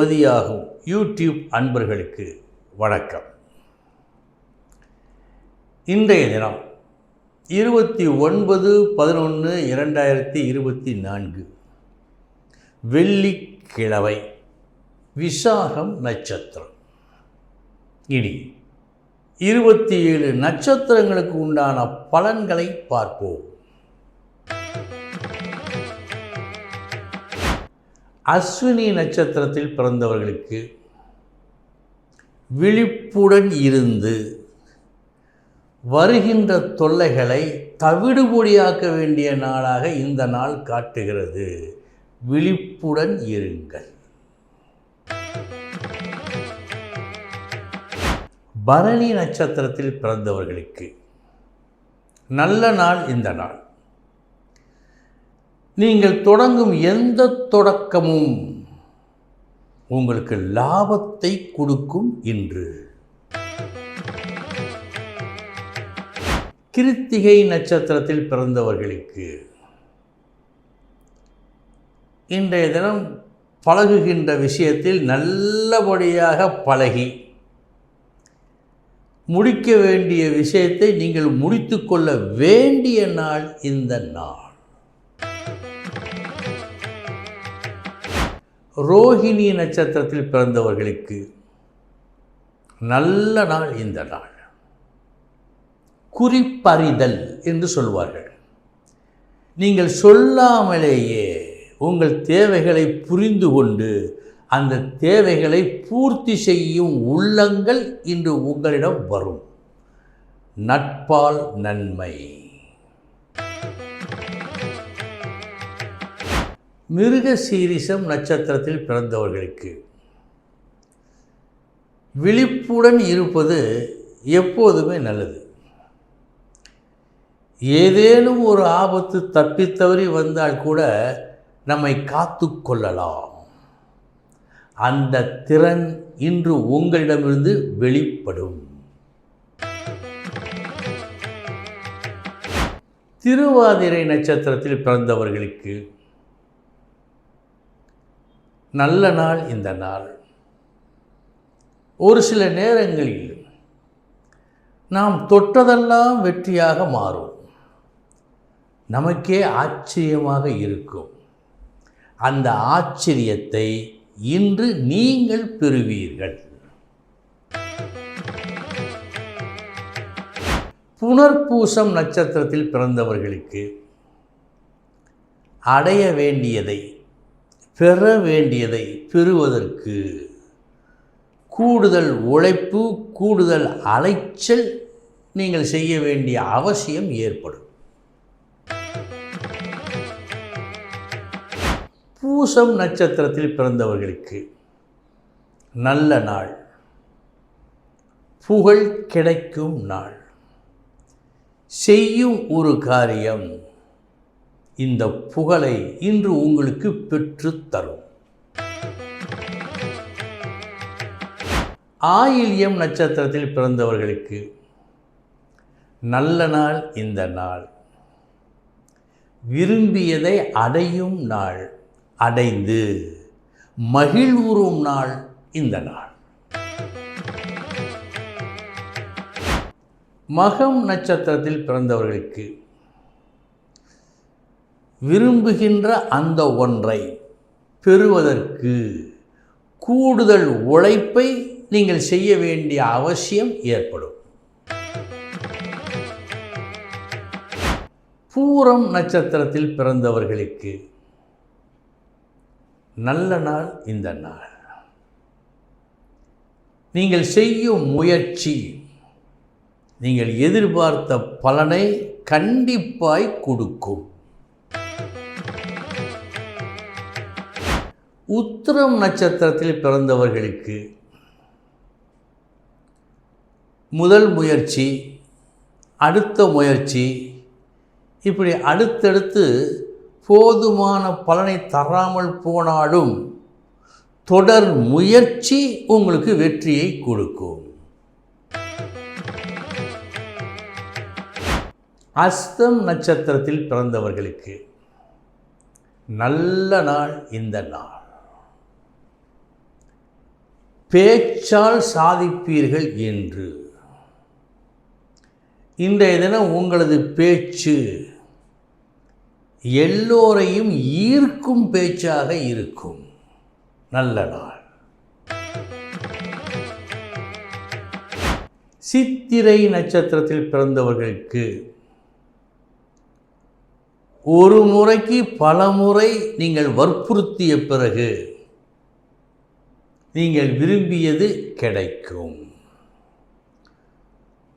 மதியாகும் YouTube அன்பர்களுக்கு வணக்கம். இன்றைய தினம் இருபத்தி ஒன்பது பதினொன்று இரண்டாயிரத்தி இருபத்தி நான்கு. வெள்ளிக்கிழமை விசாகம் நட்சத்திரம். இனி இருபத்தி ஏழு நட்சத்திரங்களுக்கு உண்டான பலன்களை பார்ப்போம். அஸ்வினி நட்சத்திரத்தில் பிறந்தவர்களுக்கு விழிப்புடன் இருந்து வருகின்ற தொல்லைகளை தவிடுபொடியாக்க வேண்டிய நாளாக இந்த நாள் காட்டுகிறது. விழிப்புடன் இருங்கள். பரணி நட்சத்திரத்தில் பிறந்தவர்களுக்கு நல்ல நாள் இந்த நாள். நீங்கள் தொடங்கும் எந்த தொடக்கமும் உங்களுக்கு லாபத்தை கொடுக்கும் இன்று. கிருத்திகை நட்சத்திரத்தில் பிறந்தவர்களுக்கு இன்றைய தினம் பழகுகின்ற விஷயத்தில் நல்லபடியாக பழகி முடிக்க வேண்டிய விஷயத்தை நீங்கள் முடித்துக்கொள்ள வேண்டிய நாள் இந்த நாள். ரோஹிணி நட்சத்திரத்தில் பிறந்தவர்களுக்கு நல்ல நாள் இந்த நாள். குறிப்பறிதல் என்று சொல்வார்கள். நீங்கள் சொல்லாமலேயே உங்கள் தேவைகளை புரிந்து கொண்டு அந்த தேவைகளை பூர்த்தி செய்யும் உள்ளங்கள் இன்று உங்களிடம் வரும். நட்பால் நன்மை. மிருக சீரிசம் நட்சத்திரத்தில் பிறந்தவர்களுக்கு. விழிப்புடன் இருப்பது எப்போதுமே நல்லது. ஏதேனும் ஒரு ஆபத்து தப்பித்தவறி வந்தால் கூட நம்மை காத்து கொள்ளலாம். அந்த திறன் இன்று உங்களிடமிருந்து வெளிப்படும். திருவாதிரை நட்சத்திரத்தில் பிறந்தவர்களுக்கு நல்ல நாள் இந்த நாள். ஒரு சில நேரங்களில் நாம் தொட்டதெல்லாம் வெற்றியாக மாறும். நமக்கே ஆச்சரியமாக இருக்கும். அந்த ஆச்சரியத்தை இன்று நீங்கள் பெறுவீர்கள். புனர்பூசம் நட்சத்திரத்தில் பிறந்தவர்களுக்கு அடைய வேண்டியதை பெற வேண்டியதை பெறுவதற்கு கூடுதல் உழைப்பு கூடுதல் அலைச்சல் நீங்கள் செய்ய வேண்டிய அவசியம் ஏற்படும். பூசம் நட்சத்திரத்தில் பிறந்தவர்களுக்கு நல்ல நாள். புகழ் கிடைக்கும் நாள். செய்யும் ஒரு காரியம் இந்த புகழை இன்று உங்களுக்கு பெற்று தரும். ஆயில்யம் நட்சத்திரத்தில் பிறந்தவர்களுக்கு நல்ல நாள் இந்த நாள். விரும்பியதை அடையும் நாள் அடைந்து மகிழ்வுறும் நாள் இந்த நாள். மகம் நட்சத்திரத்தில் பிறந்தவர்களுக்கு விரும்புகின்ற அந்த ஒன்றை பெறுவதற்கு கூடுதல் உழைப்பை நீங்கள் செய்ய வேண்டிய அவசியம் ஏற்படும். பூரம் நட்சத்திரத்தில் பிறந்தவர்களுக்கு நல்ல நாள் இந்த நாள். நீங்கள் செய்யும் முயற்சி நீங்கள் எதிர்பார்த்த பலனை கண்டிப்பாய் கொடுக்கும். உத்திரம் நட்சத்திரத்தில் பிறந்தவர்களுக்கு முதல் முயற்சி அடுத்த முயற்சி இப்படி அடுத்தடுத்து போதுமான பலனை தராமல் போனாலும் தொடர் முயற்சி உங்களுக்கு வெற்றியை கொடுக்கும். அஸ்தம் நட்சத்திரத்தில் பிறந்தவர்களுக்கு நல்ல நாள் இந்த நாள். பேச்சால் சாதிப்பீர்கள் என்று. இன்றைய தினம் உங்களது பேச்சு எல்லோரையும் ஈர்க்கும் பேச்சாக இருக்கும். நல்ல நாள். சித்திரை நட்சத்திரத்தில் பிறந்தவர்களுக்கு ஒரு முறைக்கு பல முறை நீங்கள் வற்புறுத்திய பிறகு நீங்கள் விரும்பியது கிடைக்கும்.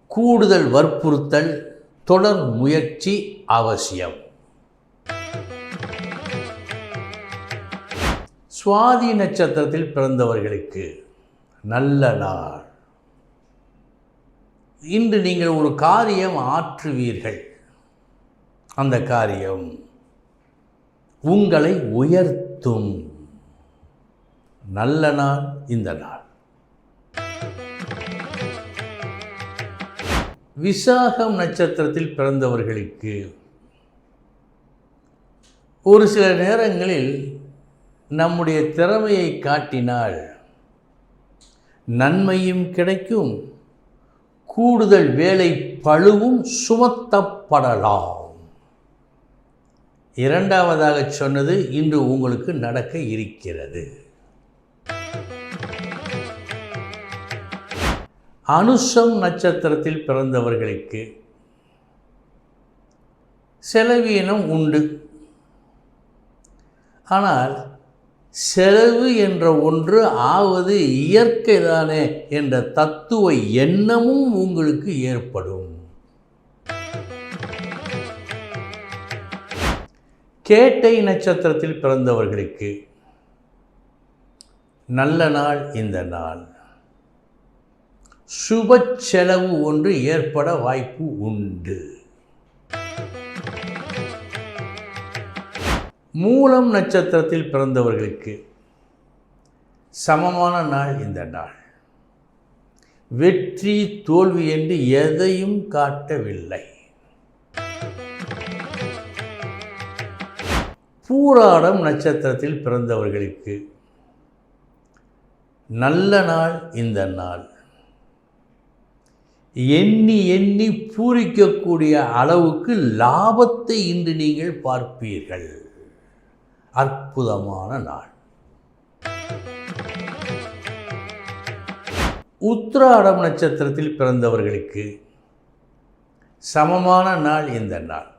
கூடுதல் வற்புறுத்தல் தொடர் முயற்சி அவசியம். சுவாதி நட்சத்திரத்தில் பிறந்தவர்களுக்கு நல்ல நாள். இன்று நீங்கள் ஒரு காரியம் ஆற்றுவீர்கள். அந்த காரியம் உங்களை உயர்த்தும். நல்ல நாள் இந்த நாள். விசாகம் நட்சத்திரத்தில் பிறந்தவர்களுக்கு ஒரு சில நேரங்களில் நம்முடைய திறமையை காட்டினால் நன்மையும் கிடைக்கும் கூடுதல் வேலை பழுவும் சுமத்தப்படலாம். இரண்டாவதாக சொன்னது இன்று உங்களுக்கு நடக்க இருக்கிறது. அனுஷம் நட்சத்திரத்தில் பிறந்தவர்களுக்கு செலவீனம் உண்டு. ஆனால் செலவு என்ற ஒன்று ஆவது இயற்கைதானே என்ற தத்துவ எண்ணமும் உங்களுக்கு ஏற்படும். கேட்டை நட்சத்திரத்தில் பிறந்தவர்களுக்கு நல்ல நாள் இந்த நாள். சுப செலவு ஒன்று ஏற்பட வாய்ப்பு உண்டு. மூலம் நட்சத்திரத்தில் பிறந்தவர்களுக்கு சமமான நாள் இந்த நாள். வெற்றி தோல்வி என்று எதையும் காட்டவில்லை. பூராடம் நட்சத்திரத்தில் பிறந்தவர்களுக்கு நல்ல நாள் இந்த நாள். எண்ணி எண்ணி பூரிக்கக்கூடிய அளவுக்கு லாபத்தை இன்று நீங்கள் பார்ப்பீர்கள். அற்புதமான நாள். உத்திராடம் நட்சத்திரத்தில் பிறந்தவர்களுக்கு சமமான நாள் இந்த நாள்.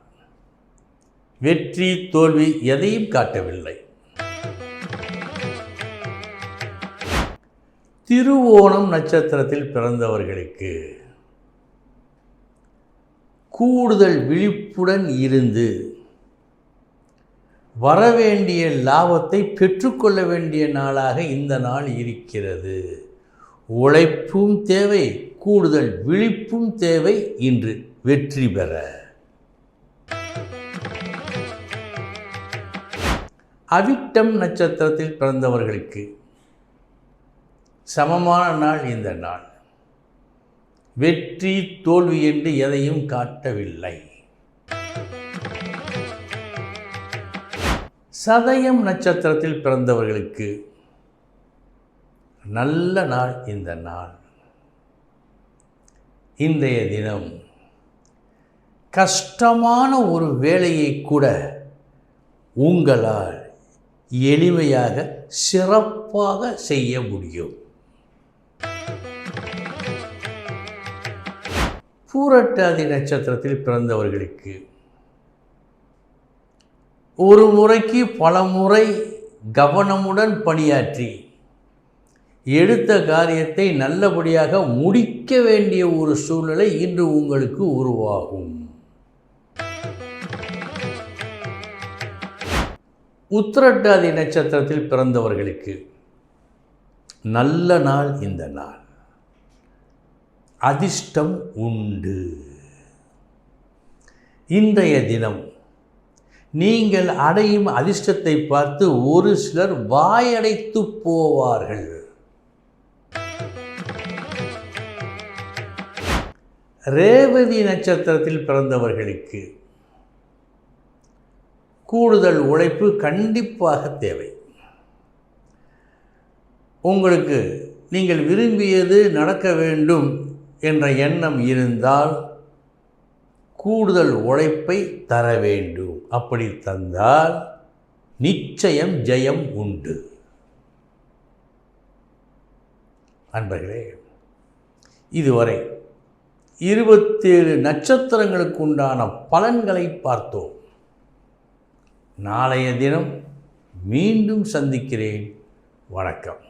வெற்றி தோல்வி எதையும் காட்டவில்லை. திருவோணம் நட்சத்திரத்தில் பிறந்தவர்களுக்கு கூடுதல் விழிப்புடன் இருந்து வரவேண்டிய லாபத்தை பெற்றுக்கொள்ள வேண்டிய நாளாக இந்த நாள் இருக்கிறது. உழைப்பும் தேவை கூடுதல் விழிப்பும் தேவை. இன்று வெற்றி பெற. அவிட்டம் நட்சத்திரத்தில் பிறந்தவர்களுக்கு சமமான நாள் இந்த நாள். வெற்றி தோல்வி என்று எதையும் காட்டவில்லை. சதயம் நட்சத்திரத்தில் பிறந்தவர்களுக்கு நல்ல நாள் இந்த நாள். இன்றைய தினம் கஷ்டமான ஒரு வேலையை கூட உங்களால் எளிமையாக சிறப்பாக செய்ய முடியும். பூரட்டாதி நட்சத்திரத்தில் பிறந்தவர்களுக்கு ஒரு முறைக்கு பல முறை கவனமுடன் பணியாற்றி எடுத்த காரியத்தை நல்லபடியாக முடிக்க வேண்டிய ஒரு சூழ்நிலை இன்று உங்களுக்கு உருவாகும். உத்திரட்டாதி நட்சத்திரத்தில் பிறந்தவர்களுக்கு நல்ல நாள் இந்த நாள். அதிர்ஷ்டம் உண்டு. இன்றைய தினம் நீங்கள் அடையும் அதிர்ஷ்டத்தை பார்த்து ஒரு சிலர் வாயடைத்து போவார்கள். ரேவதி நட்சத்திரத்தில் பிறந்தவர்களுக்கு கூடுதல் உழைப்பு கண்டிப்பாக தேவை. உங்களுக்கு நீங்கள் விரும்பியது நடக்க வேண்டும் என்ற எண்ணம் இருந்தால் கூடுதல் உழைப்பை தர வேண்டும். அப்படி தந்தால் நிச்சயம் ஜெயம் உண்டு. அன்பர்களே இதுவரை இருபத்தேழு நட்சத்திரங்களுக்கு உண்டான பலன்களை பார்த்தோம். நாளைய தினம் மீண்டும் சந்திக்கிறேன். வணக்கம்.